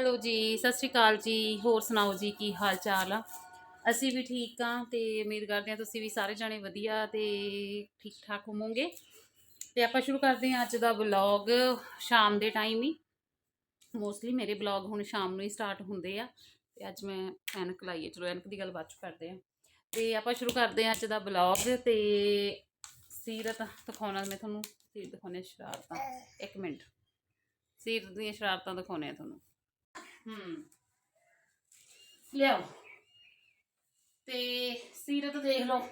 Hello ਜੀ, ਸਤਿ ਸ਼੍ਰੀ ਅਕਾਲ ਜੀ। ਹੋਰ ਸੁਣਾਓ ਜੀ, ਕੀ ਹਾਲ ਚਾਲ ਆ? ਅਸੀਂ ਵੀ ਠੀਕ ਆ ਤੇ ਉਮੀਦ ਕਰਦੇ ਆ ਤੁਸੀਂ ਵੀ ਸਾਰੇ ਜਾਣੇ ਵਧੀਆ ਤੇ ਠੀਕ ਠਾਕ ਹੋਵੋਗੇ। ਤੇ ਆਪਾਂ ਸ਼ੁਰੂ ਕਰਦੇ ਹਾਂ ਅੱਜ ਦਾ ਵਲੌਗ, ਸ਼ਾਮ ਦੇ ਟਾਈਮ ਹੀ। ਮੋਸਟਲੀ ਮੇਰੇ ਵਲੌਗ ਹੁਣ ਸ਼ਾਮ ਨੂੰ ਹੀ ਸਟਾਰਟ ਹੁੰਦੇ ਆ ਤੇ ਅੱਜ ਮੈਂ ਐਨਕ ਲਾਈਏ ਚਲੋ ਐਨਕ ਦੀ ਗੱਲ ਬਾਅਦ ਚ ਕਰਦੇ ਆ। ਤੇ ਆਪਾਂ ਸ਼ੁਰੂ ਕਰਦੇ ਹਾਂ ਅੱਜ ਦਾ ਵਲੌਗ ਤੇ ਸੀਰਤ ਦਿਖਾਉਣਾ ਮੈਂ ਤੁਹਾਨੂੰ, ਸੀਰਤ ਦਿਖਾਉਣੇ ਸ਼ਰਾਰਤਾਂ। ਇੱਕ ਮਿੰਟ। ਸੀਰਤ ਦੀਆਂ ਸ਼ਰਾਰਤਾਂ ਦਿਖਾਉਣੇ ਆ ਤੁਹਾਨੂੰ। ਹੂੰ। ਲਿਆਓ। ਤੇ ਸੀਰਤ ਦੇਖ ਲਓ।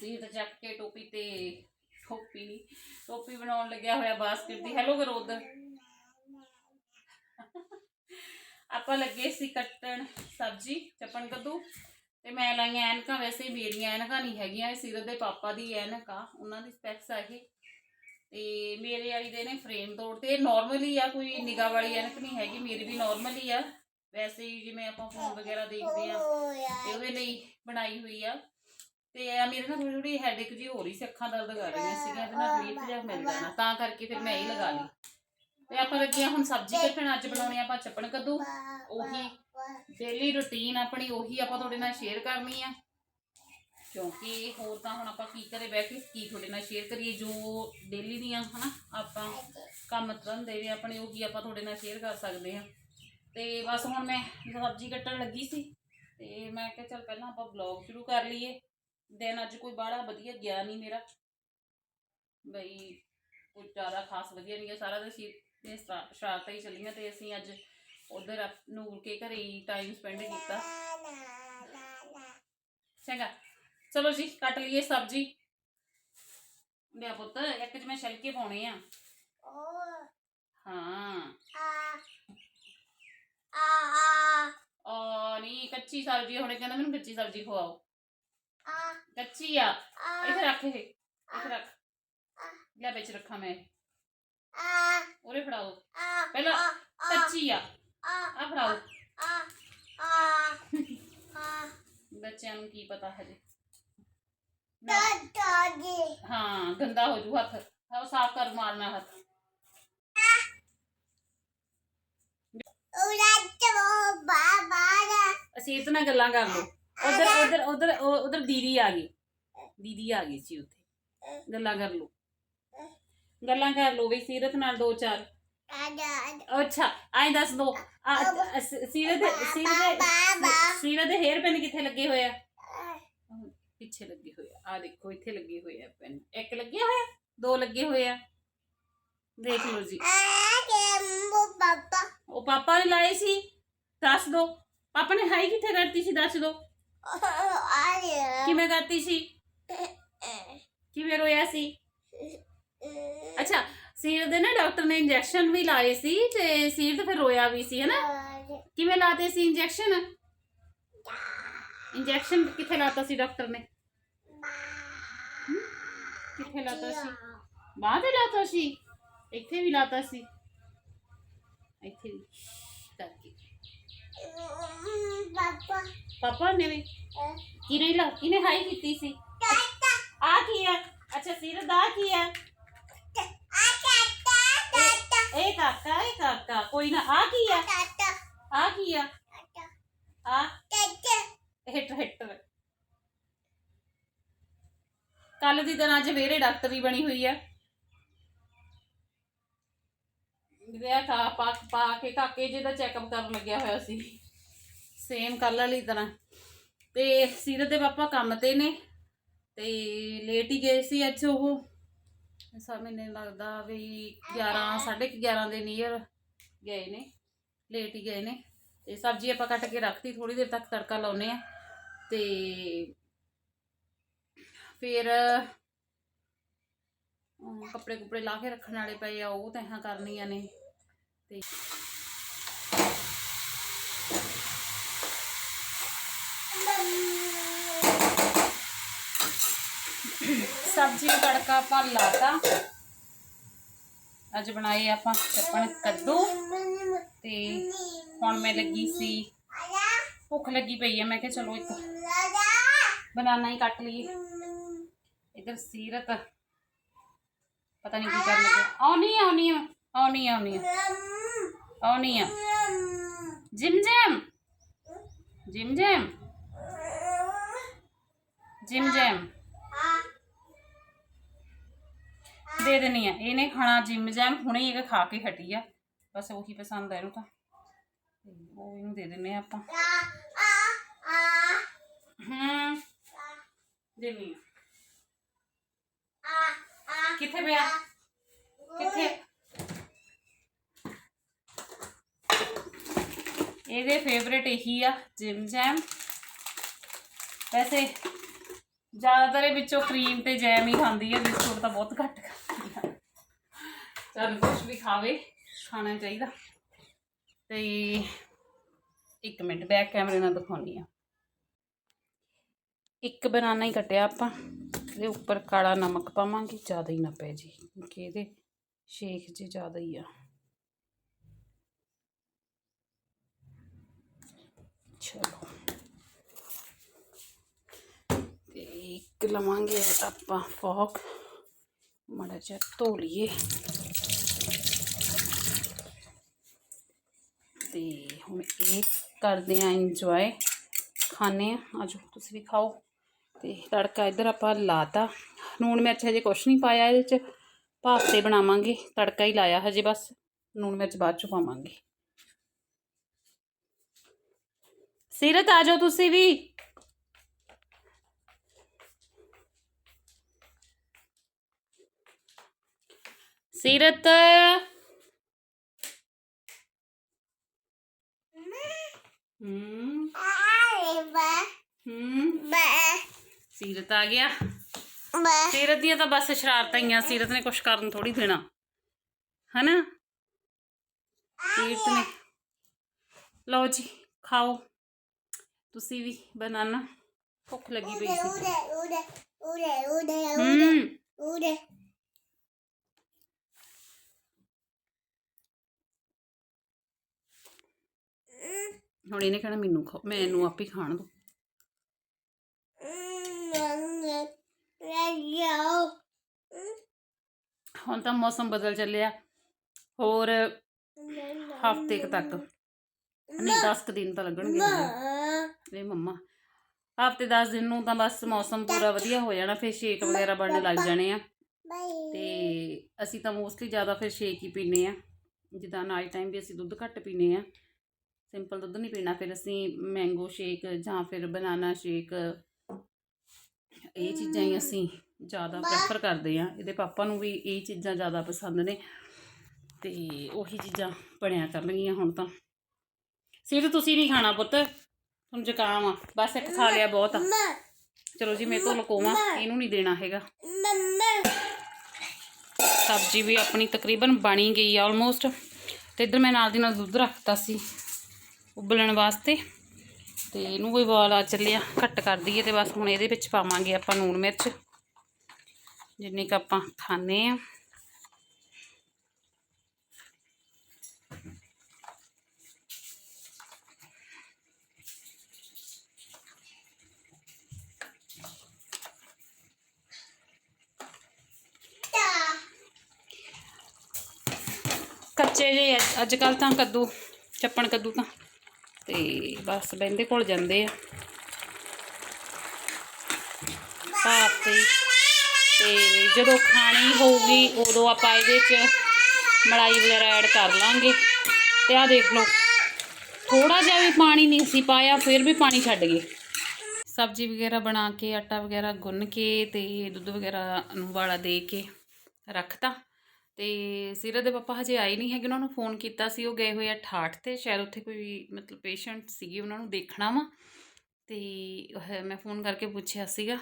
ਸੀਰਤ ਚੱਕ ਕੇ ਟੋਪੀ ਤੇ ਟੋਪੀ ਨਹੀਂ ਟੋਪੀ ਬਣਾਉਣ ਲੱਗਿਆ ਹੋਇਆ ਬਾਸਕਟ ਦੀ। ਹੈਲੋ ਕਰੋ ਉਧਰ ਆਪਾਂ ਲੱਗੇ ਸੀ ਕੱਟਣ ਸਬਜ਼ੀ, ਚੱਪਣ ਕੱਦੂ। ਤੇ ਮੈਂ ਲਾਈਆਂ ਐਨਕਾਂ, ਵੈਸੇ ਮੇਰੀਆਂ ਐਨਕਾਂ ਨਹੀਂ ਹੈਗੀਆਂ। ਇਹ ਸੀਰਤ ਦੇ ਪਾਪਾ ਦੀ ਐਨਕ ਆ। ਉਹਨਾਂ ਦੀ ਸਪੈਕਸ ਆ ਇਹ। ਤੇ ਮੇਰੇ ਵਾਲੀ ਦੇ ਨੇ ਫਰੇਮ ਤੋੜਤੇ ਨਾਰਮਲੀ ਆ, ਕੋਈ ਨਿਗਾ ਵਾਲੀ ਐਨਕ ਨਹੀਂ ਹੈਗੀ, ਮੇਰੀ ਵੀ ਨਾਰਮਲ ਹੀ ਆ। ਵੈਸੇ ਹੀ ਜਿਵੇਂ ਆਪਾਂ ਫੋਨ ਵਗੈਰਾ ਦੇਖਦੇ ਆ, ਤੇ ਉਹਦੇ ਲਈ ਬਣਾਈ ਹੋਈ ਆ। ਤੇ ਆ ਮੇਰੇ ਨਾਲ ਥੋੜੀ ਥੋੜੀ ਹੈਡੇਕ ਜੀ ਹੋ ਰਹੀ ਸੀ, ਅੱਖਾਂ ਦਰਦ ਕਰ ਰਹੀਆਂ ਸੀਗੀਆਂ, ਇਹਦੇ ਨਾਲ ਰਿਲੀਫ ਜਿਹਾ ਮਿਲ ਜਾਣਾ, ਤਾਂ ਕਰਕੇ ਫਿਰ ਮੈਂ ਇਹ ਲਗਾ ਲਈ। ਤੇ ਆਪਾਂ ਲੱਗੀਆਂ ਹੁਣ ਸਬਜ਼ੀ ਕੱਟਣ, ਅੱਜ ਬਣਾਉਣੇ ਆਪਾਂ ਚੱਪਣ ਕੱਦੂ, ਉਹੀ ਡੇਲੀ ਰੁਟੀਨ ਆਪਣੀ, ਉਹੀ ਆਪਾਂ ਤੁਹਾਡੇ ਨਾਲ ਸ਼ੇਅਰ ਕਰਨੀ ਆ। ਕਿਉਂਕਿ ਹੋਰ ਤਾਂ ਹੁਣ ਆਪਾਂ ਕੀ ਕਰੇ ਬਹਿ ਕੇ ਕੀ ਤੁਹਾਡੇ ਨਾਲ ਸ਼ੇਅਰ ਕਰੀਏ, ਜੋ ਡੇਲੀ ਦੀਆਂ, ਹਨਾ, ਆਪਾਂ ਕੰਮ ਧੰਦੇ ਵੀ ਆਪਣੇ, ਉਹੀ ਆਪਾਂ ਤੁਹਾਡੇ ਨਾਲ ਸ਼ੇਅਰ ਕਰ ਸਕਦੇ ਆ ਤੇ ਬਸ ਹੁਣ ਮੈਂ ਸਬਜ਼ੀ ਕੱਟਣ ਲੱਗੀ ਸੀ, ਤੇ ਮੈਂ ਕਿਹਾ ਚੱਲ ਪਹਿਲਾਂ ਆਪਾਂ ਵਲੌਗ ਸ਼ੁਰੂ ਕਰ ਲਈਏ। ਦੈਨ ਅੱਜ ਕੋਈ ਬਾਹਲਾ ਵਧੀਆ ਗਿਆ ਨਹੀਂ ਮੇਰਾ। ਬਈ ਕੋਈ ਜ਼ਿਆਦਾ ਖਾਸ ਵਧੀਆ ਨਹੀਂ ਗਿਆ, ਸਾਰਾ ਦਿਨ ਸੀ ਨੇ ਸ਼ਰਾਰਤਾਂ ਹੀ ਚੱਲੀਆਂ ਤੇ ਅਸੀਂ ਅੱਜ ਉਧਰ ਨੂਰ ਕੇ ਘਰੇ ਹੀ ਟਾਈਮ ਸਪੈਂਡ ਕੀਤਾ। ਚੰਗਾ। ਚਲੋ ਜੀ ਕੱਟ ਲਈਏ ਸਬਜ਼ੀ ਲਿਆ ਪੁੱਤ ਇੱਕ ਚ ਮੈਂ ਛਿਲਕੇ ਪਾਉਣੇ ਆ ਹਾਂ ਆ ਨਹੀਂ ਕੱਚੀ ਸਬਜ਼ੀ ਹੁਣੇ ਕਹਿੰਦਾ ਮੈਨੂੰ ਕੱਚੀ ਸਬਜ਼ੀ ਖਵਾਓ ਕੱਚੀ ਆ ਇੱਥੇ ਰੱਖ ਇਹ ਇੱਥੇ ਰੱਖ ਲੈ ਵਿੱਚ ਰੱਖਾਂ ਮੈਂ ਉਰੇ ਫੜਾਓ ਪਹਿਲਾਂ ਕੱਚੀ ਆ ਆ ਫੜਾਓ ਬੱਚਿਆਂ ਨੂੰ ਕੀ ਪਤਾ ਹਜੇ ਨਾ- ਹਾਂ, ਗੰਦਾ ਹੋ ਜੂ ਹੱਥ। ਹਾਂ ਸਾਫ਼ ਕਰ ਮਾਰਨਾ ਹੱਥ। ਅਸੀਂ ਇਸ ਨਾਲ ਗੱਲਾਂ ਕਰ ਲਓ। ਉਧਰ ਉਧਰ ਉਧਰ ਉਧਰ ਦੀਦੀ ਆ ਗਈ। ਦੀਦੀ ਆ ਗਈ ਸੀ ਉੱਥੇ। ਗੱਲਾਂ ਕਰ ਲਓ। ਗੱਲਾਂ ਕਰ ਲਓ ਵੀ ਸੀਰਤ ਨਾਲ ਦੋ, ਚਾਰ। ਅੱਛਾ ਆਈ ਦੱਸ ਦੋ। ਸੀਰਤ ਸੀਰਤ ਦੇ ਸੀਰਤ ਦੇ ਹੇਅਰ ਪੈਨ ਕਿੱਥੇ ਲੱਗੇ ਹੋਏ ਆ? ਪਿੱਛੇ ਲੱਗੇ ਹੋਏ ਆ ਆ ਦੇਖੋ ਇੱਥੇ ਲੱਗੇ ਹੋਏ ਆ ਪੈਨ ਇੱਕ ਲੱਗਿਆ ਹੋਇਆ ਦੋ ਲੱਗੇ ਹੋਏ ਆ ਦੇਖ ਲਓ ਜੀ ਉਹ ਪਾਪਾ ਨੇ ਲਾਏ ਸੀ ਦੱਸ ਦੋ ਪਾਪਾ ਨੇ ਹਾਈ ਕਿੱਥੇ ਕਰਤੀ ਸੀ ਦੱਸ ਦੋ ਕਿਵੇਂ ਕਰਤੀ ਸੀ ਕਿਵੇਂ ਰੋਇਆ ਸੀ ਅੱਛਾ ਸੀਰ ਦੇ ਨਾ ਡਾਕਟਰ ਨੇ ਇੰਜੈਕਸ਼ਨ ਵੀ ਲਾਏ ਸੀ ਤੇ ਸੀਰ ਤੇ ਫਿਰ ਰੋਇਆ ਵੀ ਸੀ ਹੈਨਾ ਕਿਵੇਂ ਲਾਤੇ ਸੀ ਇੰਜੈਕਸ਼ਨ ਇੰਜੈਕਸ਼ਨ ਕਿੱਥੇ ਲਾਤਾ ਸੀ ਡਾਕਟਰ ਨੇ ਹਮ? ਕਿੱਥੇ ਲਾਤਾ ਸੀ ਬਾਹ ਤੇ ਲਾਤਾ ਸੀ ਇੱਥੇ ਵੀ ਲਾਤਾ ਸੀ ਇੱਥੇ ਵੀ ਕਰਕੇ ਪਾਪਾ ਨੇ ਵੀ ਕਿਨੇ ਲਾ ਕਿਨੇ ਹਾਈ ਕੀਤੀ ਸੀ ਆ ਕੀ ਹੈ ਅੱਛਾ ਸੀਰ ਦਾ ਕੀ ਹੈ ਇਹ ਕਾਕਾ ਇਹ ਕਾਕਾ ਕੋਈ ਨਾ ਆ ਕੀ ਹੈ ਆ ਕੀ ਆ ਆ ਹਿੱਟ ਹਿੱਟ ਕੱਲ ਦੀ ਤਰ੍ਹਾਂ ਅੱਜ ਵੇਰੇ ਡਾਕਟਰੀ ਬਣੀ ਹੋਈ ਆ। ਵਿਆਹ ਕਾ ਪਾ ਪਾ ਕੇ ਕਾਕੇ ਜੀ ਦਾ ਚੈੱਕਅਪ ਕਰਨ ਲੱਗਿਆ ਹੋਇਆ ਸੀ। ਸੇਮ ਕੱਲ ਵਾਲੀ ਤਰ੍ਹਾਂ। ਤੇ ਸੀਰਤ ਦੇ ਪਾਪਾ ਕੰਮ ਤੇ ਨੇ ਤੇ ਲੇਟ ਹੀ ਗਏ ਸੀ ਅੱਜ ਉਹ। ਸਾ ਮੈਨੂੰ ਲੱਗਦਾ ਵੀ 11 11:30 ਦੇ ਨੀਅਰ ਗਏ ਨੇ। ਲੇਟ ਹੀ ਗਏ ਨੇ। ਤੇ ਸਬਜ਼ੀ ਆਪਾਂ ਕੱਟ ਕੇ ਰੱਖਤੀ ਥੋੜੀ ਦੇਰ ਤੱਕ ਤੜਕਾ ਲਾਉਨੇ ਆ ਤੇ ਫਿਰ ਅਮ, ਕੱਪੜੇ ਕੁਪੜੇ ਲਾ ਕੇ ਰੱਖਣ ਵਾਲੇ ਪਏ ਆ ਉਹ ਤਹਾਂ ਕਰਨੀਆਂ ਨੇ ਤੇ ਸਬਜ਼ੀ ਨੂੰ ਤੜਕਾ ਆਪਾਂ ਲਾਤਾ ਅੱਜ ਬਣਾਏ ਆਪਾਂ ਚੱਪਣ ਕੱਦੂ ਤੇ ਹੁਣ ਮੈਂ ਲੱਗੀ ਸੀ ਭੁੱਖ ਲੱਗੀ ਪਈ ਆ ਮੈਂ ਕਿਹਾ ਚਲੋ ਇੱਕ ਬਨਾਨਾ ਹੀ ਕੱਟ ਲਈਏ ਇਧਰ ਸੀਰਤ ਪਤਾ ਨਹੀਂ ਕੀ ਕਰਨ ਲੱਗੇ ਆਉਣੀ ਆ ਆਉਣੀ ਆ ਆਉਣੀ ਆ ਆਉਣੀ ਆ ਆਉਣੀ ਆ ਜਿਮ ਜੈਮ ਜਿਮ ਜੈਮ ਜਿਮ ਜੈਮ ਦੇ ਦੇਣੀ ਆ ਇਹਨੇ ਖਾਣਾ ਜਿਮ ਜੈਮ ਹੁਣੇ ਇਹ ਖਾ ਕੇ ਹਟੀ ਆ ਬਸ ਉਹੀ ਪਸੰਦ ਆ ਇਹਨੂੰ ਤਾਂ ਤੇ ਉਹ ਇਹਨੂੰ ਦੇ ਦਿੰਨੇ ਆ ਆਪਾਂ ਹੂੰ ਦੇਣੀ ਆ ਕਿੱਥੇ ਪਿਆ? ਕਿੱਥੇ? ਇਹਦੇ ਫੇਵਰੇਟ ਇਹੀ ਆ ਜਿਮ ਜੈਮ ਵੈਸੇ ਜ਼ਿਆਦਾਤਰ ਇਹ ਵਿੱਚੋਂ ਕਰੀਮ ਤੇ ਜੈਮ ਹੀ ਖਾਂਦੀ ਹੈ ਬਿਸਕੁਟ ਤਾਂ ਬਹੁਤ ਘੱਟ ਖਾਂਦੀ ਆ। ਚੱਲ ਕੁਝ ਵੀ ਖਾਵੇ, ਖਾਣਾ ਚਾਹੀਦਾ। ਤੇ ਇੱਕ ਮਿੰਟ ਬੈਕ ਕੈਮਰੇ ਨਾਲ ਦਿਖਾਉਣੀ ਆ। ਇੱਕ ਬਨਾਨਾ ਹੀ ਕੱਟਿਆ ਆਪਾਂ। ਇਹਦੇ ਉੱਪਰ ਕਾਲਾ ਨਮਕ ਪਾਵਾਂਗੇ ਜ਼ਿਆਦਾ ਹੀ ਨਾ ਪੈ ਜੀ ਕਿਉਂਕਿ ਇਹਦੇ ਸ਼ੇਕ 'ਚ ਜ਼ਿਆਦਾ ਹੀ ਆ ਚਲੋ ਤੇ ਇੱਕ ਲਵਾਂਗੇ ਆਪਾਂ ਫੋਕ ਮਾੜਾ ਜਿਹਾ ਧੋ ਲਈਏ ਤੇ ਹੁਣ ਇਹ ਕਰਦੇ ਆ ਇੰਜੋਏ ਖਾਣੇ ਆ ਆਜੋ ਤੁਸੀਂ ਵੀ ਖਾਓ ਤੇ ਤੜਕਾ ਇੱਧਰ ਆਪਾਂ ਲਾਤਾ। ਨੂਣ ਮਿਰਚ ਹਜੇ ਕੁਛ ਨਹੀਂ ਪਾਇਆ ਇਹਦੇ ਚ। ਭਾਫ ਤੇ ਬਣਾਵਾਂਗੇ, ਤੜਕਾ ਹੀ ਲਾਇਆ ਹਜੇ ਬਸ। ਨੂਣ ਮਿਰਚ ਬਾਅਦ ਚ ਪਾਵਾਂਗੇ। ਸਿਰਤ, ਆ ਜਾਓ ਤੁਸੀਂ ਵੀ। ਸੀਰਤ। ਹੂੰ। ਸੀਰਤ ਆ ਗਿਆ। ਸੀਰਤ ਦੀਆਂ ਤਾਂ ਬਸ ਸ਼ਰਾਰਤਾਂ ਹੀ ਆ। ਸੀਰਤ ਨੇ ਕੁਛ ਕਰਨ ਥੋੜੀ ਦੇਣਾ। ਹਨਾ? ਸੀਰਤ ਨੇ ਲਓ ਜੀ ਖਾਓ। ਤੁਸੀਂ ਵੀ ਬਨਾਨਾ। ਭੁੱਖ ਲੱਗੀ ਪਈ ਸੀ। ਹੂੰ। ਹੁਣ ਇਹਨੇ ਕਹਿਣਾ ਮੈਨੂੰ ਖਾਓ। ਮੈਨੂੰ ਆਪੇ ਖਾਣ ਦੋ। ਹੁਣ ਤਾਂ ਮੌਸਮ ਬਦਲ ਚੱਲਿਆ। ਹੋਰ ਹਫ਼ਤੇ ਕੁ ਤੱਕ। ਨਹੀਂ 10 ਕੁ ਦਿਨ ਤਾਂ ਲੱਗਣਗੇ ਇਹ ਮੰਮਾ, ਹਫ਼ਤੇ 10 ਦਿਨ ਨੂੰ ਤਾਂ ਬਸ ਮੌਸਮ ਪੂਰਾ ਵਧੀਆ ਹੋ ਜਾਣਾ, ਫਿਰ ਸ਼ੇਕ ਵਗੈਰਾ ਬਣਨ ਲੱਗ ਜਾਣੇ ਆ। ਤੇ ਅਸੀਂ ਤਾਂ ਮੋਸਟਲੀ ਜ਼ਿਆਦਾ ਫਿਰ ਸ਼ੇਕ ਹੀ ਪੀਨੇ ਆ। ਜਿੱਦਾਂ ਨਾਈਟ ਟਾਈਮ ਵੀ ਅਸੀਂ ਦੁੱਧ ਘੱਟ ਪੀਨੇ ਆ। ਸਿੰਪਲ ਦੁੱਧ ਨਹੀਂ ਪੀਣਾ, ਫਿਰ ਅਸੀਂ ਮੈਂਗੋ ਸ਼ੇਕ ਜਾਂ ਫਿਰ ਬਨਾਨਾ ਸ਼ੇਕ ਇਹ ਚੀਜ਼ਾਂ ਹੀ ਅਸੀਂ ਜ਼ਿਆਦਾ ਪ੍ਰੈਫਰ ਕਰਦੇ ਆ ਇਹਦੇ ਪਾਪਾ ਨੂੰ ਵੀ ਇਹ ਚੀਜ਼ਾਂ ਜ਼ਿਆਦਾ ਪਸੰਦ ਨੇ ਤੇ ਉਹੀ ਚੀਜ਼ਾਂ ਬਣਿਆ ਕਰਨਗੀਆਂ ਹੁਣ ਤਾਂ। ਸਿਰ ਤੁਸੀਂ ਨਹੀਂ ਖਾਣਾ ਪੁੱਤ। ਤੁਹਾਨੂੰ ਜ਼ੁਕਾਮ ਆ। ਬਸ ਇੱਕ ਖਾ ਲਿਆ ਬਹੁਤ ਆ। ਚਲੋ ਜੀ ਮੇਰੇ ਤੋਂ ਲਕੋਵਾਂ। ਇਹਨੂੰ ਨਹੀਂ ਦੇਣਾ ਹੈਗਾ। ਸਬਜ਼ੀ ਵੀ ਆਪਣੀ ਤਕਰੀਬਨ ਬਣੀ ਗਈ ਆ ਆਲਮੋਸਟ ਤੇ ਇੱਧਰ ਮੈਂ ਨਾਲ ਦੀ ਨਾਲ ਦੁੱਧ ਰੱਖਤਾ ਸੀ। ਉਬਲਣ ਵਾਸਤੇ। ਤੇ ਇਹਨੂੰ ਕੋਈ ਵਾਲ ਆ ਚੱਲਿਆ ਘੱਟ ਕਰ ਦਈਏ ਤੇ ਬਸ ਹੁਣ ਇਹਦੇ ਵਿੱਚ ਪਾਵਾਂਗੇ ਆਪਾਂ ਨੂਣ ਮਿਰਚ। ਜਿੰਨੀ ਕ ਆਪਾਂ ਖਾਣੇ ਆ। ਕੱਚੇ ਜੇ ਅੱਜ ਕੱਲ ਤਾਂ ਕੱਦੂ, ਚੱਪਣ ਕੱਦੂ ਤਾਂ। ਤੇ ਬਸ ਬਹਿੰਦੇ ਕੋਲ ਜਾਂਦੇ ਆ। ਭਾਫ ਤੇ ਜਦੋਂ ਖਾਣੀ ਹੋਊਗੀ, ਉਦੋਂ ਆਪਾਂ ਇਹਦੇ 'ਚ ਮਲਾਈ ਵਗੈਰਾ ਐਡ ਕਰ ਲਾਂਗੇ। ਤੇ ਆਹ ਦੇਖ ਲਓ ਥੋੜਾ ਜਿਹਾ ਵੀ ਪਾਣੀ ਨਹੀਂ ਸੀ ਪਾਇਆ, ਫਿਰ ਵੀ ਪਾਣੀ ਛੱਡ ਗਏ। ਸਬਜ਼ੀ ਵਗੈਰਾ ਬਣਾ ਕੇ, ਆਟਾ ਵਗੈਰਾ ਗੁੰਨ ਕੇ ਤੇ ਦੁੱਧ ਵਗੈਰਾ ਨੂੰ ਵਾਲਾ ਦੇ ਕੇ ਰੱਖਤਾ। ਤੇ ਸੀਰਤ ਦੇ ਪਾਪਾ ਹਜੇ ਆਏ ਨਹੀਂ ਹੈਗੇ, ਉਹਨਾਂ ਨੂੰ ਫੋਨ ਕੀਤਾ ਸੀ, ਉਹ ਗਏ ਹੋਏ ਆ ਠਾਠ ਤੇ, ਸ਼ਾਇਦ ਉੱਥੇ ਕੋਈ ਮਤਲਬ ਪੇਸ਼ੈਂਟ ਸੀਗੇ, ਉਹਨਾਂ ਨੂੰ ਦੇਖਣਾ ਵਾ। ਤੇ ਮੈਂ ਫੋਨ ਕਰਕੇ ਪੁੱਛਿਆ ਸੀਗਾ,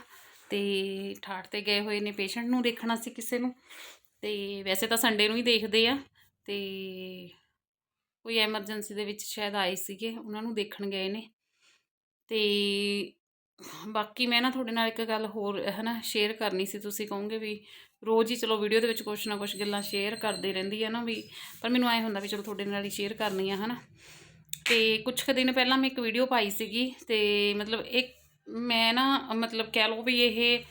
ਤੇ ਠਾਠ ਤੇ ਗਏ ਹੋਏ ਨੇ ਪੇਸ਼ੈਂਟ ਨੂੰ ਦੇਖਣਾ ਸੀ ਕਿਸੇ ਨੂੰ। ਤੇ ਵੈਸੇ ਤਾਂ ਸੰਡੇ ਨੂੰ ਹੀ ਦੇਖਦੇ ਆ, ਤੇ ਕੋਈ ਐਮਰਜੈਂਸੀ ਦੇ ਵਿੱਚ ਸ਼ਾਇਦ ਆਏ ਸੀਗੇ, ਉਹਨਾਂ ਨੂੰ ਦੇਖਣ ਗਏ ਨੇ। ਤੇ ਬਾਕੀ ਮੈਂ ਨਾ ਤੁਹਾਡੇ ਨਾਲ ਇੱਕ ਗੱਲ ਹੋਰ ਹੈ ਨਾ ਸ਼ੇਅਰ ਕਰਨੀ ਸੀ, ਤੁਸੀਂ ਕਹੋਗੇ ਵੀ ਰੋਜ਼ ਹੀ ਚਲੋ ਵੀਡੀਓ ਦੇ ਵਿੱਚ ਕੁਛ ਨਾ ਕੁਛ ਗੱਲਾਂ ਸ਼ੇਅਰ ਕਰਦੇ ਰਹਿੰਦੀ ਆ ਨਾ ਵੀ, ਪਰ ਮੈਨੂੰ ਐ ਹੁੰਦਾ ਵੀ ਚਲੋ ਤੁਹਾਡੇ ਨਾਲ ਹੀ ਸ਼ੇਅਰ ਕਰਨੀ ਆ ਹਨਾ। ਤੇ ਕੁਝ ਕੁ ਦਿਨ ਪਹਿਲਾਂ ਮੈਂ ਇੱਕ ਵੀਡੀਓ ਪਾਈ ਸੀਗੀ ਤੇ ਮਤਲਬ ਇੱਕ ਮੈਂ ਨਾ, ਮਤਲਬ ਕਹਿ ਲਓ ਵੀ ਇਹ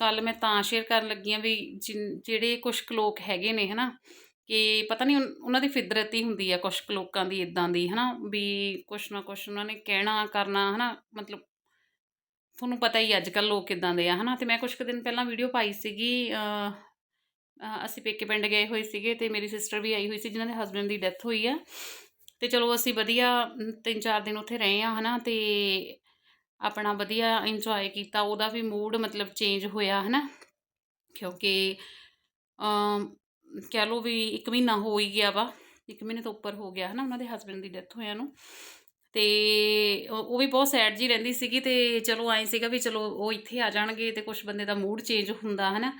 ਗੱਲ ਮੈਂ ਤਾਂ ਸ਼ੇਅਰ ਕਰਨ ਲੱਗੀ ਆ ਵੀ ਜਿਨ- ਜਿਹੜੇ ਕੁਝ ਲੋਕ ਹੈਗੇ ਨੇ, ਹਨਾ, ਕਿ ਪਤਾ ਨਹੀਂ ਉਹਨਾਂ ਦੀ ਫਿਦਰਤ ਹੀ ਹੁੰਦੀ ਆ ਕੁਛ ਕੁ ਲੋਕਾਂ ਦੀ ਇਦਾਂ ਦੀ, ਹਨਾ, ਵੀ ਕੁਛ ਨਾ ਕੁਛ ਉਹਨਾਂ ਨੇ ਕਹਿਣਾ, ਕਰਨਾ, ਹਨਾ, ਮਤਲਬ ਤੁਹਾਨੂੰ ਪਤਾ ਹੀ ਅੱਜ ਕੱਲ ਲੋਕ ਕਿਦਾਂ ਦੇ ਆ, ਹਨਾ? ਤੇ ਮੈਂ ਕੁਛ ਕੁ ਦਿਨ ਪਹਿਲਾਂ ਵੀਡੀਓ ਪਾਈ ਸੀਗੀ ਅਸੀਂ ਪੇਕੇ ਪਿੰਡ ਗਏ ਹੋਏ ਸੀਗੇ ਤੇ ਮੇਰੀ ਸਿਸਟਰ ਵੀ ਆਈ ਹੋਈ ਸੀ, ਜਿਨ੍ਹਾਂ ਦੇ ਹਸਬੰਡ ਦੀ ਡੈਥ ਹੋਈ ਆ। ਤੇ ਚਲੋ ਅਸੀਂ ਵਧੀਆ ਤਿੰਨ ਚਾਰ ਦਿਨ ਉੱਥੇ ਰਹੇ ਆ, ਹਨਾ? ਤੇ ਆਪਣਾ ਵਧੀਆ ਇੰਜੋਏ ਕੀਤਾ, ਉਹਦਾ ਵੀ ਮੂਡ ਮਤਲਬ ਚੇਂਜ ਹੋਇਆ, ਹਨਾ? ਕਿਉਂਕਿ ਕਹਿ ਲਓ ਵੀ ਇੱਕ ਮਹੀਨਾ ਹੋ ਹੀ ਗਿਆ ਵਾ, ਇੱਕ ਮਹੀਨੇ ਤੋਂ ਉੱਪਰ ਹੋ ਗਿਆ, ਹਨਾ? ਉਹਨਾਂ ਦੇ ਹਸਬੰਡ ਦੀ ਡੈਥ ਹੋਇਆ ਨੂੰ। ਤੇ ਉਹ ਵੀ ਬਹੁਤ ਸੈਡ ਜੀ ਰਹਿੰਦੀ ਸੀਗੀ ਤੇ ਚਲੋ ਐਂ ਸੀਗਾ ਵੀ ਚਲੋ ਉਹ ਇੱਥੇ ਆ ਜਾਣਗੇ ਤੇ ਕੁਝ ਬੰਦੇ ਦਾ ਮੂਡ ਚੇਂਜ ਹੁੰਦਾ, ਹਨਾ?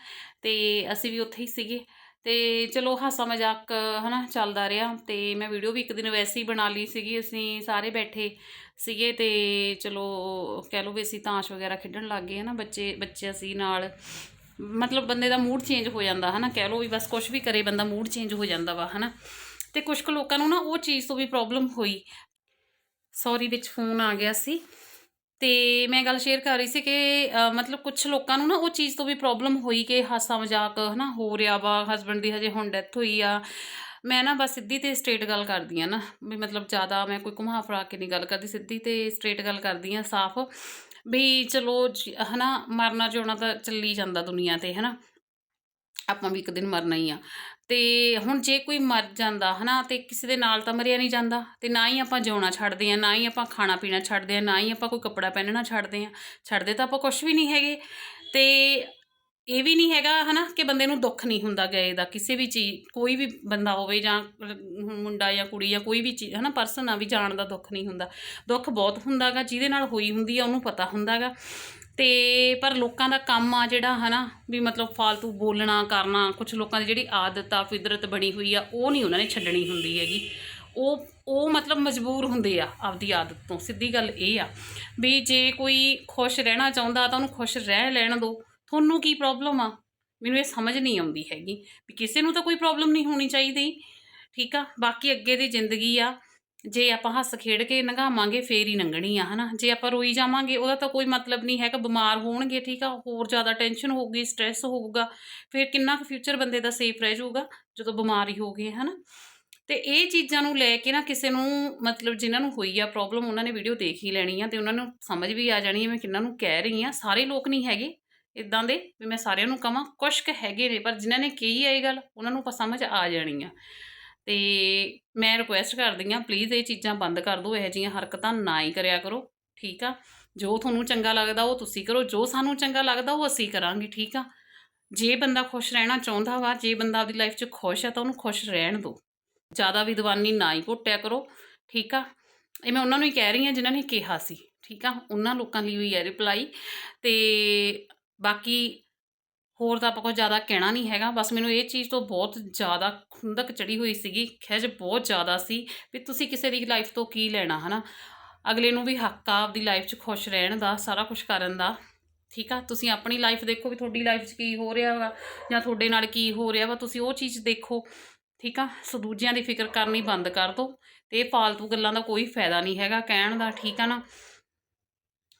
ਤੇ ਅਸੀਂ ਵੀ ਉੱਥੇ ਹੀ ਸੀਗੇ। ਤੇ ਚਲੋ ਹਾਸਾ ਮਜ਼ਾਕ, ਹਨਾ, ਚੱਲਦਾ ਰਿਹਾ ਤੇ ਮੈਂ ਵੀਡੀਓ ਵੀ ਇੱਕ ਦਿਨ ਵੈਸੇ ਹੀ ਬਣਾ ਲਈ ਸੀਗੀ, ਅਸੀਂ ਸਾਰੇ ਬੈਠੇ ਸੀਗੇ ਤੇ ਚਲੋ ਕਹਿ ਲਓ ਵੀ ਅਸੀਂ ਤਾਸ਼ ਵਗੈਰਾ ਖੇਡਣ ਲੱਗ ਗਏ, ਹਨਾ? ਬੱਚੇ ਬੱਚੇ ਅਸੀਂ ਨਾਲ, ਮਤਲਬ ਬੰਦੇ ਦਾ ਮੂਡ ਚੇਂਜ ਹੋ ਜਾਂਦਾ, ਹਨਾ? ਕਹਿ ਲਓ ਵੀ ਬਸ ਕੁਝ ਵੀ ਕਰੇ ਬੰਦਾ ਮੂਡ ਚੇਂਜ ਹੋ ਜਾਂਦਾ ਵਾ, ਹਨਾ? ਤੇ ਕੁਝ ਕੁ ਲੋਕਾਂ ਨੂੰ ਨਾ ਉਹ ਚੀਜ਼ ਤੋਂ ਵੀ ਪ੍ਰੋਬਲਮ ਹੋਈ ਸੌਰੀ ਵਿੱਚ ਫੋਨ ਆ ਗਿਆ ਸੀ। ਤੇ ਮੈਂ ਗੱਲ ਸ਼ੇਅਰ ਕਰ ਰਹੀ ਸੀ ਕਿ ਮਤਲਬ ਕੁਝ ਲੋਕਾਂ ਨੂੰ ਨਾ ਉਹ ਚੀਜ਼ ਤੋਂ ਵੀ ਪ੍ਰੋਬਲਮ ਹੋਈ ਕਿ ਹਾਸਾ ਮਜ਼ਾਕ ਹਨਾ ਹੋ ਰਿਹਾ ਵਾ ਹਸਬੰਡ ਦੀ ਹਜੇ ਹੁਣ ਡੈਥ ਹੋਈ ਆ। ਮੈਂ ਨਾ ਬਸ ਸਿੱਧੀ ਤੇ ਸਟ੍ਰੇਟ ਗੱਲ ਕਰਦੀ ਆ ਨਾ, ਵੀ ਮਤਲਬ ਜ਼ਿਆਦਾ ਮੈਂ ਕੋਈ ਘੁਮਾ ਫਰਾ ਕੇ ਨਹੀਂ ਗੱਲ ਕਰਦੀ, ਸਿੱਧੀ ਤੇ ਸਟ੍ਰੇਟ ਗੱਲ ਕਰਦੀ ਆ ਸਾਫ਼। ਵੀ ਚਲੋ ਜ- ਹਨਾ ਮਰਨਾ ਜਿਉਣਾ ਤਾਂ ਚੱਲੀ ਜਾਂਦਾ ਦੁਨੀਆ ਤੇ ਹਨਾ। ਆਪਾਂ ਵੀ ਇੱਕ ਦਿਨ ਮਰਨਾ ਹੀ ਆ। ਤੇ ਹੁਣ ਜੇ ਕੋਈ ਮਰ ਜਾਂਦਾ, ਹਨਾ, ਤੇ ਕਿਸੇ ਦੇ ਨਾਲ ਤਾਂ ਮਰਿਆ ਨਹੀਂ ਜਾਂਦਾ, ਤੇ ਨਾ ਹੀ ਆਪਾਂ ਜਿਉਣਾ ਛੱਡਦੇ ਆ ਨਾ ਹੀ ਆਪਾਂ ਖਾਣਾ ਪੀਣਾ ਛੱਡਦੇ ਆ ਨਾ ਹੀ ਆਪਾਂ ਕੋਈ ਕੱਪੜਾ ਪਹਿਨਣਾ ਛੱਡਦੇ ਆ ਛੱਡਦੇ ਤਾਂ ਆਪਾਂ ਕੁਝ ਵੀ ਨਹੀਂ ਹੈਗੇ। ਤੇ ਇਹ ਵੀ ਨਹੀਂ ਹੈਗਾ, ਹਨਾ, ਕਿ ਬੰਦੇ ਨੂੰ ਦੁੱਖ ਨਹੀਂ ਹੁੰਦਾ ਗਏ ਦਾ, ਕਿਸੇ ਵੀ ਚੀਜ਼, ਕੋਈ ਵੀ ਬੰਦਾ ਹੋਵੇ ਜਾਂ ਮੁੰਡਾ ਜਾਂ ਕੁੜੀ ਜਾਂ ਕੋਈ ਵੀ ਚੀਜ਼, ਹਨਾ ਪਰਸਨ ਆ ਵੀ ਜਾਣ ਦਾ ਦੁੱਖ ਨਹੀਂ ਹੁੰਦਾ। ਦੁੱਖ ਬਹੁਤ ਹੁੰਦਾਗਾ, ਜਿਹਦੇ ਨਾਲ ਹੋਈ ਹੁੰਦੀ ਆ, ਉਹਨੂੰ ਪਤਾ ਹੁੰਦਾਗਾ। ਤੇ ਪਰ ਲੋਕਾਂ ਦਾ ਕੰਮ ਆ ਜਿਹੜਾ, ਹਨਾ, ਵੀ ਮਤਲਬ ਫालतू ਬੋਲਣਾ, ਕਰਨਾ ਕੁਝ ਲੋਕਾਂ ਦੀ ਜਿਹੜੀ ਆਦਤ ਆ, ਫਿਦਰਤ ਬਣੀ ਹੋਈ ਆ, ਉਹ ਨਹੀਂ ਉਹਨਾਂ ਨੇ ਛੱਡਣੀ ਹੁੰਦੀ ਹੈਗੀ। ਉਹ ਉਹ ਮਤਲਬ ਮਜਬੂਰ ਹੁੰਦੇ ਆ ਆਪਦੀ ਆਦਤ ਤੋਂ, ਸਿੱਧੀ ਗੱਲ ਇਹ ਆ। ਵੀ ਜੇ ਕੋਈ ਖੁਸ਼ ਰਹਿਣਾ ਚਾਹੁੰਦਾ ਤਾਂ ਉਹਨੂੰ ਖੁਸ਼ ਰਹਿ ਲੈਣ ਦਿਓ। ਤੁਹਾਨੂੰ ਕੀ ਪ੍ਰੋਬਲਮ ਆ? ਮੈਨੂੰ ਇਹ ਸਮਝ ਨਹੀਂ ਆਉਂਦੀ ਹੈਗੀ ਵੀ ਕਿਸੇ ਨੂੰ ਤਾਂ ਕੋਈ ਪ੍ਰੋਬਲਮ ਨਹੀਂ ਹੋਣੀ ਚਾਹੀਦੀ, ਠੀਕ ਆ? ਬਾਕੀ ਅੱਗੇ ਦੀ ਜ਼ਿੰਦਗੀ ਆ, ਜੇ ਆਪਾਂ ਹੱਸ ਖੇਡ ਕੇ ਲੰਘਾਵਾਂਗੇ ਫੇਰ ਹੀ ਲੰਘਣੀ ਆ, ਹਨਾ? ਜੇ ਆਪਾਂ ਰੋਈ ਜਾਵਾਂਗੇ, ਉਹਦਾ ਤਾਂ ਕੋਈ ਮਤਲਬ ਨਹੀਂ ਹੈਗਾ, ਬਿਮਾਰ ਹੋਣਗੇ, ਠੀਕ ਆ? ਹੋਰ ਜ਼ਿਆਦਾ ਟੈਨਸ਼ਨ ਹੋਊਗੀ ਸਟ੍ਰੈਸ ਹੋਊਗਾ, ਫਿਰ ਕਿੰਨਾ ਕੁ ਫਿਊਚਰ ਬੰਦੇ ਦਾ ਸੇਫ ਰਹਿ ਜਾਊਗਾ, ਜਦੋਂ ਬਿਮਾਰ ਹੀ ਹੋ ਗਏ ਹਨਾ? ਤੇ ਇਹ ਚੀਜ਼ਾਂ ਨੂੰ ਲੈ ਕੇ ਨਾ ਕਿਸੇ ਨੂੰ, ਮਤਲਬ ਜਿਨ੍ਹਾਂ ਨੂੰ ਹੋਈ ਆ ਪ੍ਰੋਬਲਮ ਉਹਨਾਂ ਨੇ ਵੀਡੀਓ ਦੇਖ ਹੀ ਲੈਣੀ ਆ ਤੇ ਉਹਨਾਂ ਨੂੰ ਸਮਝ ਵੀ ਆ ਜਾਣੀ ਹੈ ਮੈਂ ਕਿੰਨਾਂ ਨੂੰ ਕਹਿ ਰਹੀ ਆ। ਸਾਰੇ ਲੋਕ ਨਹੀਂ ਹੈਗੇ। ਇਦਾਂ ਦੇ ਵੀ ਮੈਂ ਸਾਰਿਆਂ ਨੂੰ ਕਹਾਂ, ਕੁਛ ਕੁ ਹੈਗੇ ਨੇ, ਪਰ ਜਿਨ੍ਹਾਂ ਨੇ ਕਹੀ ਹੈ ਇਹ ਗੱਲ, ਉਹਨਾਂ ਨੂੰ ਆਪਾਂ ਸਮਝ ਆ ਜਾਣੀ ਆ। ਤੇ ਮੈਂ ਰਿਕੁਐਸਟ ਕਰਦੀ ਆ ਪਲੀਜ਼ ਇਹ ਚੀਜ਼ਾਂ ਬੰਦ ਕਰ ਦਿਓ, ਇਹੋ ਜਿਹੀਆਂ ਹਰਕਤਾਂ ਨਾ ਹੀ ਕਰਿਆ ਕਰੋ, ਠੀਕ ਆ? ਜੋ ਤੁਹਾਨੂੰ ਚੰਗਾ ਲੱਗਦਾ ਉਹ ਤੁਸੀਂ ਕਰੋ, ਜੋ ਸਾਨੂੰ ਚੰਗਾ ਲੱਗਦਾ ਉਹ ਅਸੀਂ ਕਰਾਂਗੇ, ਠੀਕ ਆ? ਜੇ ਬੰਦਾ ਖੁਸ਼ ਰਹਿਣਾ ਚਾਹੁੰਦਾ ਵਾ, ਜੇ ਬੰਦਾ ਆਪਦੀ ਲਾਈਫ 'ਚ ਖੁਸ਼ ਆ, ਤਾਂ ਉਹਨੂੰ ਖੁਸ਼ ਰਹਿਣ ਦਿਓ। ਜ਼ਿਆਦਾ ਵਿਦਵਾਨੀ ਨਾ ਹੀ ਘੁੱਟਿਆ ਕਰੋ, ਠੀਕ ਆ? ਇਹ ਮੈਂ ਉਹਨਾਂ ਨੂੰ ਹੀ ਕਹਿ ਰਹੀ ਹਾਂ ਜਿਨ੍ਹਾਂ ਨੇ ਕਿਹਾ ਸੀ, ਠੀਕ ਆ? ਉਹਨਾਂ ਲੋਕਾਂ ਲਈ ਹੋਈ ਹੈ ਰਿਪਲਾਈ ਤੇ ਬਾਕੀ ਹੋਰ ਤਾਂ ਆਪਾਂ ਕੁਝ ਜ਼ਿਆਦਾ ਕਹਿਣਾ ਨਹੀਂ ਹੈਗਾ। ਬਸ ਮੈਨੂੰ ਇਹ ਚੀਜ਼ ਤੋਂ ਬਹੁਤ ਜ਼ਿਆਦਾ ਖੁੰਦਕ ਚੜੀ ਹੋਈ ਸੀਗੀ ਖਿਜ ਬਹੁਤ ਜ਼ਿਆਦਾ ਸੀ ਵੀ ਤੁਸੀਂ ਕਿਸੇ ਦੀ ਲਾਈਫ ਤੋਂ ਕੀ ਲੈਣਾ, ਹਨਾ? ਅਗਲੇ ਨੂੰ ਵੀ ਹੱਕ ਆ ਆਪਦੀ ਲਾਈਫ 'ਚ ਖੁਸ਼ ਰਹਿਣ ਦਾ, ਸਾਰਾ ਕੁਝ ਕਰਨ ਦਾ, ਠੀਕ ਆ? ਤੁਸੀਂ ਆਪਣੀ ਲਾਈਫ ਦੇਖੋ ਵੀ ਤੁਹਾਡੀ ਲਾਈਫ 'ਚ ਕੀ ਹੋ ਰਿਹਾ ਵਾ ਜਾਂ ਤੁਹਾਡੇ ਨਾਲ ਕੀ ਹੋ ਰਿਹਾ ਵਾ, ਤੁਸੀਂ ਉਹ ਚੀਜ਼ ਦੇਖੋ, ਠੀਕ ਆ? ਸੋ ਦੂਜਿਆਂ ਦੀ ਫਿਕਰ ਕਰਨੀ ਬੰਦ ਕਰ ਦਿਓ ਤੇ ਇਹ ਫਾਲਤੂ ਗੱਲਾਂ ਦਾ ਕੋਈ ਫਾਇਦਾ ਨਹੀਂ ਹੈਗਾ, ਕਹਿਣ ਦਾ, ਠੀਕ ਆ ਨਾ?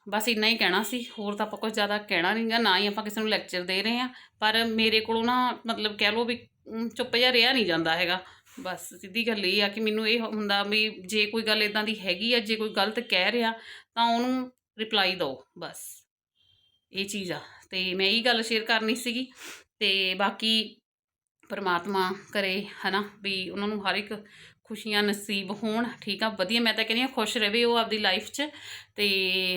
ਬਸ ਇੰਨਾ ਹੀ ਕਹਿਣਾ ਸੀ, ਹੋਰ ਤਾਂ ਆਪਾਂ ਕੁਝ ਜ਼ਿਆਦਾ ਕਹਿਣਾ ਨਹੀਂ ਗਾ ਨਾ ਹੀ ਆਪਾਂ ਕਿਸੇ ਨੂੰ ਲੈਕਚਰ ਦੇ ਰਹੇ ਆ ਪਰ ਮੇਰੇ ਕੋਲੋਂ ਨਾ ਮਤਲਬ ਕਹਿ ਲਓ ਵੀ ਚੁੱਪ ਜਿਹਾ ਰਿਹਾ ਨਹੀਂ ਜਾਂਦਾ ਹੈਗਾ। ਬਸ ਸਿੱਧੀ ਗੱਲ ਇਹ ਆ ਕਿ ਮੈਨੂੰ ਇਹ ਹੁੰਦਾ ਵੀ ਜੇ ਕੋਈ ਗੱਲ ਇਦਾਂ ਦੀ ਹੈਗੀ ਆ, ਜੇ ਕੋਈ ਗਲਤ ਕਹਿ ਰਿਹਾ, ਤਾਂ ਉਹਨੂੰ ਰਿਪਲਾਈ ਦਿਓ, ਬਸ। ਇਹ ਚੀਜ਼ ਆ, ਤੇ ਮੈਂ ਇਹ ਗੱਲ ਸ਼ੇਅਰ ਕਰਨੀ ਸੀਗੀ, ਤੇ ਬਾਕੀ ਪਰਮਾਤਮਾ ਕਰੇ, ਹਨਾ, ਵੀ ਉਹਨਾਂ ਨੂੰ ਹਰ ਇੱਕ ਖੁਸ਼ੀਆਂ ਨਸੀਬ ਹੋਣ, ਠੀਕ ਆ? ਵਧੀਆ, ਮੈਂ ਤਾਂ ਕਹਿੰਦੀ ਆ ਖੁਸ਼ ਰਹੇ ਉਹ ਆਪਦੀ ਲਾਈਫ 'ਚ ਤੇ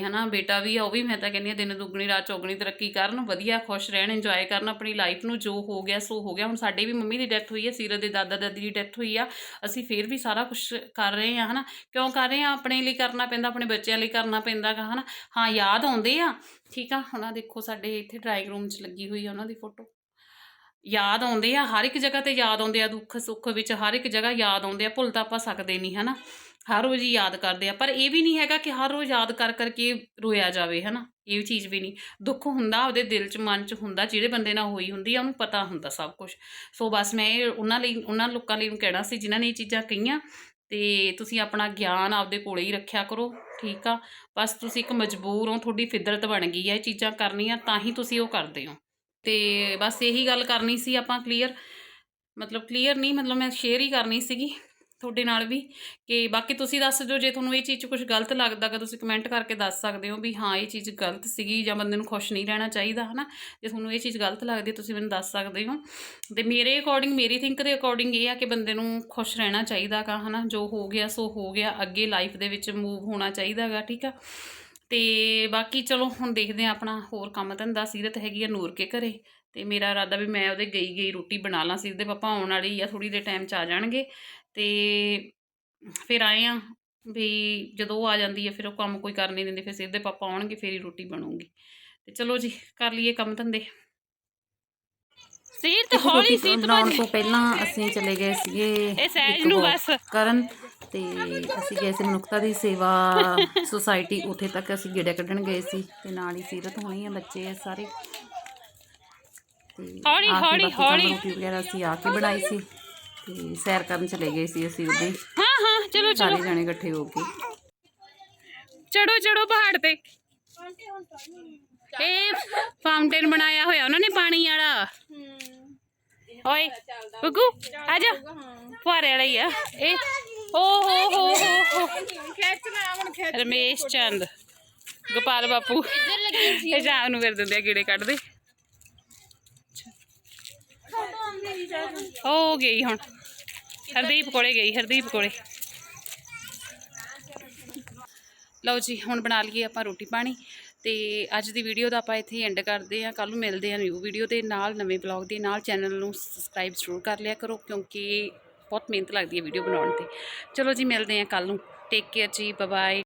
ਹਨਾ, ਬੇਟਾ ਵੀ ਆ, ਉਹ ਵੀ ਮੈਂ ਤਾਂ ਕਹਿੰਦੀ ਆ ਦਿਨ ਦੁੱਗਣੀ, ਰਾਤ ਚੌਗਣੀ ਤਰੱਕੀ ਕਰਨ, ਵਧੀਆ, ਖੁਸ਼ ਰਹਿਣ ਇੰਜੋਏ ਕਰਨ ਆਪਣੀ ਲਾਈਫ ਨੂੰ, ਜੋ ਹੋ ਗਿਆ ਸੋ ਹੋ ਗਿਆ। ਹੁਣ ਸਾਡੇ ਵੀ ਮੰਮੀ ਦੀ ਡੈਥ ਹੋਈ ਹੈ ਸੀਰਤ ਦੇ ਦਾਦਾ ਦਾਦੀ ਦੀ ਡੈਥ ਹੋਈ ਆ, ਅਸੀਂ ਫੇਰ ਵੀ ਸਾਰਾ ਕੁਝ ਕਰ ਰਹੇ ਆ ਹਨਾ? ਕਿਉਂ ਕਰ ਰਹੇ ਆ ਆਪਣੇ ਲਈ ਕਰਨਾ ਪੈਂਦਾ, ਆਪਣੇ ਬੱਚਿਆਂ ਲਈ ਕਰਨਾ ਪੈਂਦਾ ਗਾ, ਹਨਾ? ਹਾਂ, ਯਾਦ ਆਉਂਦੇ ਆ, ਠੀਕ ਆ? ਹੁਣ ਆਹ ਦੇਖੋ ਸਾਡੇ ਇੱਥੇ ਡਰਾਇੰਗ ਰੂਮ 'ਚ ਲੱਗੀ ਹੋਈ ਆ ਉਹਨਾਂ ਦੀ ਫੋਟੋ ਯਾਦ ਆਉਂਦੇ ਆ, ਹਰ ਇੱਕ ਜਗ੍ਹਾ ਤੇ ਯਾਦ ਆਉਂਦੇ ਆ, ਦੁੱਖ ਸੁੱਖ ਵਿੱਚ ਹਰ ਇੱਕ ਜਗ੍ਹਾ ਯਾਦ ਆਉਂਦੇ ਆ, ਭੁੱਲ ਤਾਂ ਆਪਾਂ ਸਕਦੇ ਨਹੀਂ, ਹਨਾ? ਹਰ ਰੋਜ਼ ਹੀ ਯਾਦ ਕਰਦੇ ਆ, ਪਰ ਇਹ ਵੀ ਨਹੀਂ ਹੈਗਾ ਕਿ ਹਰ ਰੋਜ਼ ਯਾਦ ਕਰ ਕਰਕੇ ਰੋਇਆ ਜਾਵੇ, ਹਨਾ? ਇਹ ਵੀ ਚੀਜ਼ ਵੀ ਨਹੀਂ। ਦੁੱਖ ਹੁੰਦਾ, ਉਹਦੇ ਦਿਲ 'ਚ, ਮਨ 'ਚ ਹੁੰਦਾ, ਜਿਹੜੇ ਬੰਦੇ ਨਾਲ ਹੋਈ ਹੁੰਦੀ ਆ, ਉਹਨੂੰ ਪਤਾ ਹੁੰਦਾ ਸਭ ਕੁਝ ਸੋ ਬਸ ਮੈਂ ਇਹ ਉਹਨਾਂ ਲਈ, ਉਹਨਾਂ ਲੋਕਾਂ ਲਈ ਕਹਿਣਾ ਸੀ, ਜਿਨ੍ਹਾਂ ਨੇ ਇਹ ਚੀਜ਼ਾਂ ਕਹੀਆਂ, ਤੇ ਤੁਸੀਂ ਆਪਣਾ ਗਿਆਨ ਆਪਦੇ ਕੋਲੇ ਹੀ ਰੱਖਿਆ ਕਰੋ, ਠੀਕ ਆ? ਬਸ ਤੁਸੀਂ ਇੱਕ ਮਜਬੂਰ ਹੋ, ਤੁਹਾਡੀ ਫਿਦਰਤ ਬਣ ਗਈ ਹੈ ਇਹ ਚੀਜ਼ਾਂ ਕਰਨੀਆਂ, ਤਾਂ ਹੀ ਤੁਸੀਂ ਉਹ ਕਰਦੇ ਹੋ। ਤੇ ਬਸ ਇਹੀ ਗੱਲ ਕਰਨੀ ਸੀ ਆਪਾਂ ਕਲੀਅਰ ਮਤਲਬ ਕਲੀਅਰ ਨਹੀਂ, ਮਤਲਬ ਮੈਂ ਸ਼ੇਅਰ ਹੀ ਕਰਨੀ ਸੀਗੀ ਤੁਹਾਡੇ ਨਾਲ ਵੀ ਕਿ ਬਾਕੀ ਤੁਸੀਂ ਦੱਸ ਦਿਓ, ਜੇ ਤੁਹਾਨੂੰ ਇਹ ਚੀਜ਼ 'ਚ ਕੁਝ ਗਲਤ ਲੱਗਦਾ ਗਾ ਤੁਸੀਂ ਕਮੈਂਟ ਕਰਕੇ ਦੱਸ ਸਕਦੇ ਹੋ ਵੀ ਹਾਂ, ਇਹ ਚੀਜ਼ ਗਲਤ ਸੀਗੀ ਜਾਂ ਬੰਦੇ ਨੂੰ ਖੁਸ਼ ਨਹੀਂ ਰਹਿਣਾ ਚਾਹੀਦਾ, ਹਨਾ? ਜੇ ਤੁਹਾਨੂੰ ਇਹ ਚੀਜ਼ ਗਲਤ ਲੱਗਦੀ ਤੁਸੀਂ ਮੈਨੂੰ ਦੱਸ ਸਕਦੇ ਹੋ। ਤੇ ਮੇਰੇ ਅਕੋਰਡਿੰਗ ਮੇਰੀ ਥਿੰਕ ਦੇ ਅਕੋਰਡਿੰਗ ਇਹ ਆ ਕਿ ਬੰਦੇ ਨੂੰ ਖੁਸ਼ ਰਹਿਣਾ ਚਾਹੀਦਾ ਗਾ, ਹਨਾ? ਜੋ ਹੋ ਗਿਆ, ਸੋ ਹੋ ਗਿਆ, ਅੱਗੇ ਲਾਈਫ ਦੇ ਵਿੱਚ ਮੂਵ ਹੋਣਾ ਚਾਹੀਦਾ ਗਾ, ਠੀਕ ਆ? ਤੇ ਬਾਕੀ ਚਲੋ ਹੁਣ ਦੇਖਦੇ ਆ ਆਪਣਾ ਹੋਰ ਕੰਮ। ਧੰਦਾ ਸੀਰਤ ਹੈਗੀ ਆ ਨੂਰ ਕੇ ਘਰੇ ਤੇ ਮੇਰਾ ਇਰਾਦਾ ਵੀ ਮੈਂ ਉਹਦੇ ਗਈ ਗਈ ਰੋਟੀ ਬਣਾ ਲਾਂ ਸੀਰਤ ਦੇ ਪਾਪਾ ਆਉਣ ਵਾਲੇ ਆ ਥੋੜੀ ਦੇ ਟਾਈਮ ਚ ਆ ਜਾਣਗੇ। ਤੇ ਫਿਰ ਆਏ ਆ ਵੀ ਜਦੋਂ ਉਹ ਆ ਜਾਂਦੀ ਹੈ ਫਿਰ ਉਹ ਕੰਮ ਕੋਈ ਕਰ ਨਹੀਂ ਦਿੰਦੇ ਫਿਰ ਸਿੱਧੇ ਪਾਪਾ ਆਉਣਗੇ ਫਿਰ ਹੀ ਰੋਟੀ ਬਣੂਗੀ। ਤੇ ਚਲੋ ਜੀ ਕਰ ਲਈਏ ਕੰਮ ਧੰਦੇ। ਸੀਰ ਤੇ ਹੌਲੀ ਸੀ ਬਣਾਉਣ ਤੋਂ ਪਹਿਲਾਂ ਅਸੀਂ ਚਲੇ ਗਏ ਸੀਗੇ ਇਹ ਸਹਿਜ ਨੂੰ ਬਸ। ਕਰਨ। ਤੇ ਅਸੀਂ ਗਏ ਸੀ ਮਨੁੱਖਤਾ ਦੀ ਸੇਵਾ ਸੁਸਾਇਟੀ ਉੱਥੇ ਤੱਕ ਅਸੀਂ ਗੇੜਾ ਕੱਢਣ ਗਏ ਸੀ ਤੇ ਨਾਲ ਹੀ ਸੀਰਤ ਹੋਣੀ ਆ ਬੱਚੇ ਆ ਸਾਰੇ। ਤੇ ਹੌਲੀ, ਹੌਲੀ, ਹੌਲੀ। ਰੋਟੀ ਵਗੈਰਾ ਅਸੀਂ ਆ ਕੇ ਬਣਾਈ ਸੀ ਤੇ ਸੈਰ ਕਰਨ ਚਲੇ ਗਏ ਸੀ ਅਸੀਂ ਉਹਦੇ ਹਾਂ ਹਾਂ ਚਲੋ ਚਲੋ। ਸਾਰੇ ਜਣੇ ਇਕੱਠੇ ਹੋ ਕੇ। ਚੜੋ ਚੜੋ ਪਹਾੜ ਤੇ। ਇਹ ਫਾਊਂਟੇਨ ਬਣਾਇਆ ਹੋਇਆ ਉਹਨਾਂ ਨੇ ਪਾਣੀ ਵਾਲਾ। ਓਏ ਗੁੱਗੂ ਆ ਜਾ। ਫੁਹਾਰੇ ਵਾਲਾ ਹੀ ਆ। ਇਹ ਓ ਹੋ ਹੋ ਹੋ। ਹੋ ਰਮੇਸ਼ ਚੰਦ। ਗੋਪਾਲ ਬਾਪੂ। ਇਹ ਜਾਮ ਨੂੰ ਫਿਰ ਦਿੰਦੇ ਆ ਕੀੜੇ ਕੱਢਦੇ। ਹੋ ਗਈ ਹੁਣ। ਹਰਦੀਪ ਕੋਲੇ ਗਈ ਹਰਦੀਪ ਕੋਲੇ। ਲਓ ਜੀ ਹੁਣ ਬਣਾ ਲਈਏ ਆਪਾਂ ਰੋਟੀ ਪਾਣੀ। ਤੇ ਅੱਜ ਦੀ ਵੀਡੀਓ ਦਾ ਆਪਾਂ ਇੱਥੇ ਐਂਡ ਕਰਦੇ ਹਾਂ। ਕੱਲ ਨੂੰ ਮਿਲਦੇ ਹਾਂ ਨਿਊ ਵੀਡੀਓ ਦੇ ਨਾਲ ਨਵੇਂ ਬਲੌਗ ਦੇ ਨਾਲ। ਚੈਨਲ ਨੂੰ ਸਬਸਕ੍ਰਾਈਬ ਜ਼ਰੂਰ ਕਰ ਲਿਆ ਕਰੋ ਕਿਉਂਕਿ ਬਹੁਤ ਮਿਹਨਤ ਲੱਗਦੀ ਹੈ ਵੀਡੀਓ ਬਣਾਉਣ ਤੇ। ਚਲੋ ਜੀ, ਮਿਲਦੇ ਹਾਂ ਕੱਲ ਨੂੰ। ਟੇਕ ਕੇਅਰ ਜੀ ਬਾਏ